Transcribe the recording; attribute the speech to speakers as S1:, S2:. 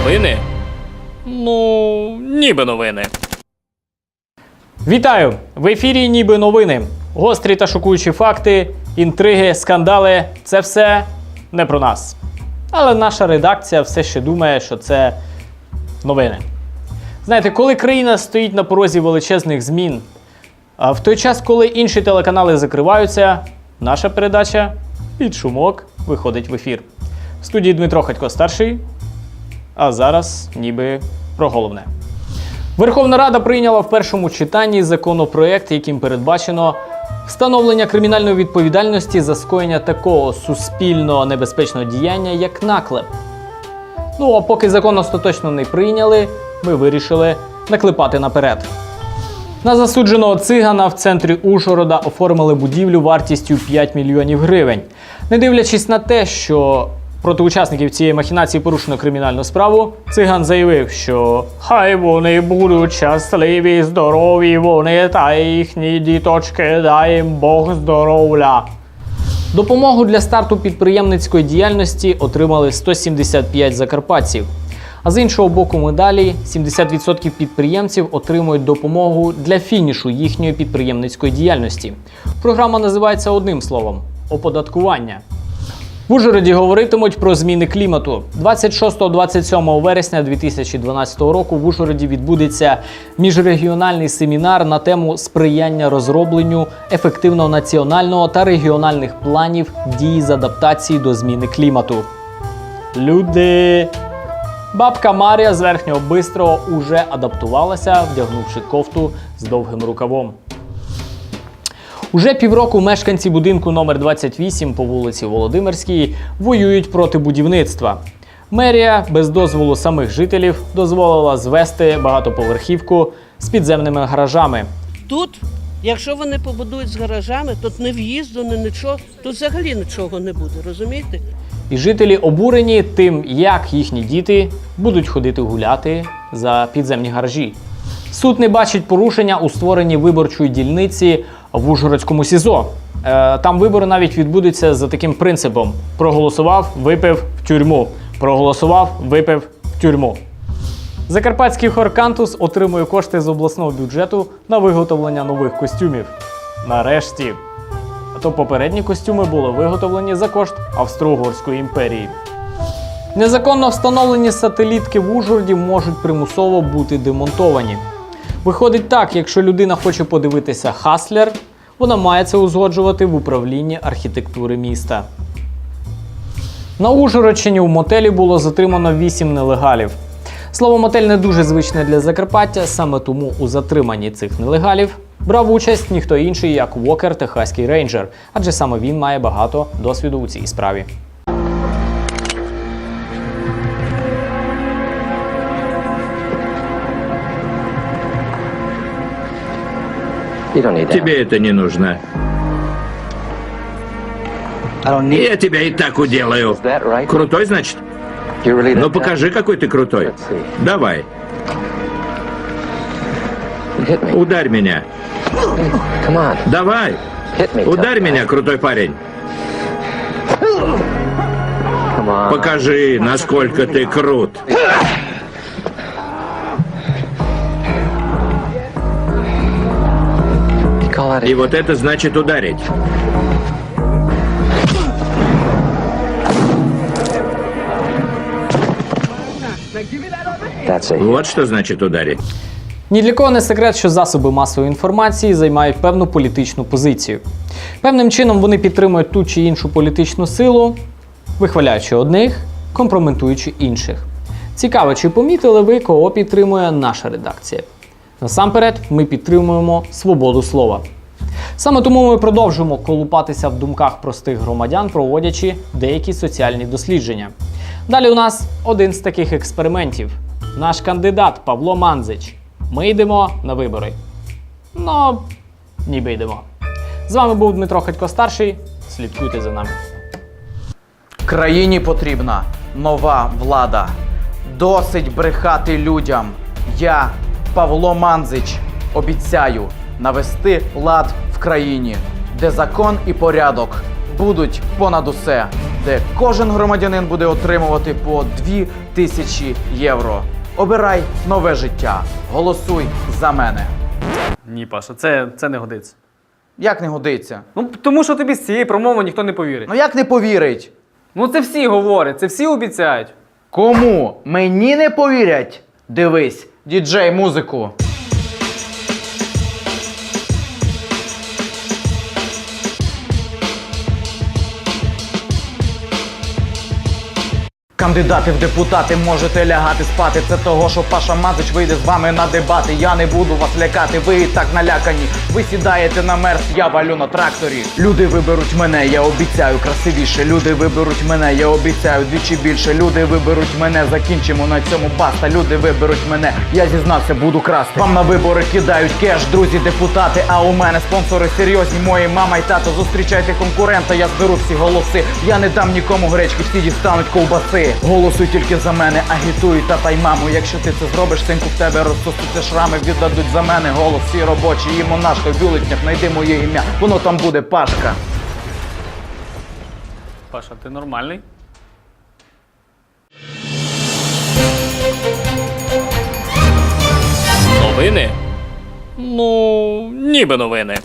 S1: Новини? Ну, ніби новини.
S2: Вітаю! В ефірі ніби новини. Гострі та шокуючі факти, інтриги, скандали це все не про нас. Але наша редакція все ще думає, що це новини. Знаєте, коли країна стоїть на порозі величезних змін, а в той час, коли інші телеканали закриваються, наша передача під шумок виходить в ефір. В студії Дмитро Хатько старший. А зараз ніби про головне. Верховна Рада прийняла в першому читанні законопроект, яким передбачено встановлення кримінальної відповідальності за скоєння такого суспільно небезпечного діяння, як наклеп. Ну а поки закон остаточно не прийняли, ми вирішили наклепати наперед. На засудженого цигана в центрі Ужгорода оформили будівлю вартістю 5 мільйонів гривень. Не дивлячись на те, що проти учасників цієї махінації порушено кримінальну справу, циган заявив, що хай вони будуть щасливі, здорові, вони та їхні діточки, дай Бог здоров'я. Допомогу для старту підприємницької діяльності отримали 175 закарпатців. А з іншого боку медалі 70% підприємців отримують допомогу для фінішу їхньої підприємницької діяльності. Програма називається одним словом оподаткування. В Ужгороді говоритимуть про зміни клімату. 26-27 вересня 2012 року в Ужгороді відбудеться міжрегіональний семінар на тему сприяння розробленню ефективного національного та регіональних планів дії з адаптації до зміни клімату. Люди. Бабка Марія з верхнього бистрого уже адаптувалася, вдягнувши кофту з довгим рукавом. Уже півроку мешканці будинку номер 28 по вулиці Володимирській воюють проти будівництва. Мерія без дозволу самих жителів дозволила звести багатоповерхівку з підземними гаражами.
S3: Тут, якщо вони побудують з гаражами, тут не в'їзду, не нічого, тут взагалі нічого не буде, розумієте?
S2: І жителі обурені тим, як їхні діти будуть ходити гуляти за підземні гаражі. Суд не бачить порушення у створенні виборчої дільниці в Ужгородському СІЗО. Е, Там вибори навіть відбудуться за таким принципом: проголосував, випив в тюрму. Проголосував, випив в тюрму. Закарпатський хор Кантус отримує кошти з обласного бюджету на виготовлення нових костюмів. Нарешті. А то попередні костюми були виготовлені за кошт Австро-Угорської імперії. Незаконно встановлені сателітки в Ужгороді можуть примусово бути демонтовані. Виходить так, якщо людина хоче подивитися Хаслер, вона має це узгоджувати в управлінні архітектури міста. На Ужгородщині в мотелі було затримано 8 нелегалів. Слово мотель не дуже звичне для Закарпаття, саме тому у затриманні цих нелегалів брав участь ніхто інший, як Вокер Техаський рейнджер, адже саме він має багато досвіду у цій справі.
S4: Тебе это не нужно. Я тебя и так уделаю. Крутой, значит? Ну покажи, какой ты крутой. Давай. Ударь меня. Давай. Ударь меня, крутой парень. Покажи, насколько ты крут. И вот это значит ударить. Вот что значит ударить.
S2: Ні для кого не секрет, що засоби масової інформації займають певну політичну позицію. Певним чином вони підтримують ту чи іншу політичну силу, вихваляючи одних, компрометуючи інших. Цікаво, чи помітили ви, кого підтримує наша редакція? Насамперед, ми підтримуємо свободу слова. Саме тому ми продовжуємо колупатися в думках простих громадян, проводячи деякі соціальні дослідження. Далі у нас один з таких експериментів. Наш кандидат Павло Манзич. Ми йдемо на вибори. Ну, ніби йдемо. З вами був Дмитро Хатько старший. Слідкуйте за нами.
S5: Країні потрібна нова влада. Досить брехати людям. Я, Павло Манзич, обіцяю навести лад в країні, де закон і порядок будуть понад усе. де кожен громадянин буде отримувати по 2 тисячі євро. Обирай нове життя. Голосуй за мене.
S6: Ні, Паша, це, це не годиться.
S5: Як не годиться?
S6: Ну, тому що тобі з цієї промови ніхто не повірить.
S5: Ну як не повірить?
S6: Ну це всі говорять, це всі обіцяють.
S5: Кому мені не повірять? Дивись, діджей музику. Кандидати в депутати можете лягати спати. Це того, що Паша Мазич вийде з вами на дебати. Я не буду вас лякати, ви і так налякані. Ви сідаєте на мерз, я валю на тракторі. Люди виберуть мене, я обіцяю красивіше. Люди виберуть мене, я обіцяю двічі більше. Люди виберуть мене, закінчимо на цьому баста. Люди виберуть мене, я зізнався, буду красти. Вам на вибори кидають кеш, друзі, депутати. А у мене спонсори серйозні. Мої мама й тато. Зустрічайте конкурента, я зберу всі голоси. Я не дам нікому гречки, всі дістануть ковбаси. Голосуй тільки за мене, агітуй тата й маму. Якщо ти це зробиш, синку в тебе розпустяться шрами, віддадуть за мене голос всі робочі. І монашка в бюлетнях, знайди моє ім'я, воно там буде пашка.
S6: Паша, ти нормальний?
S1: Новини? Ну, ніби новини.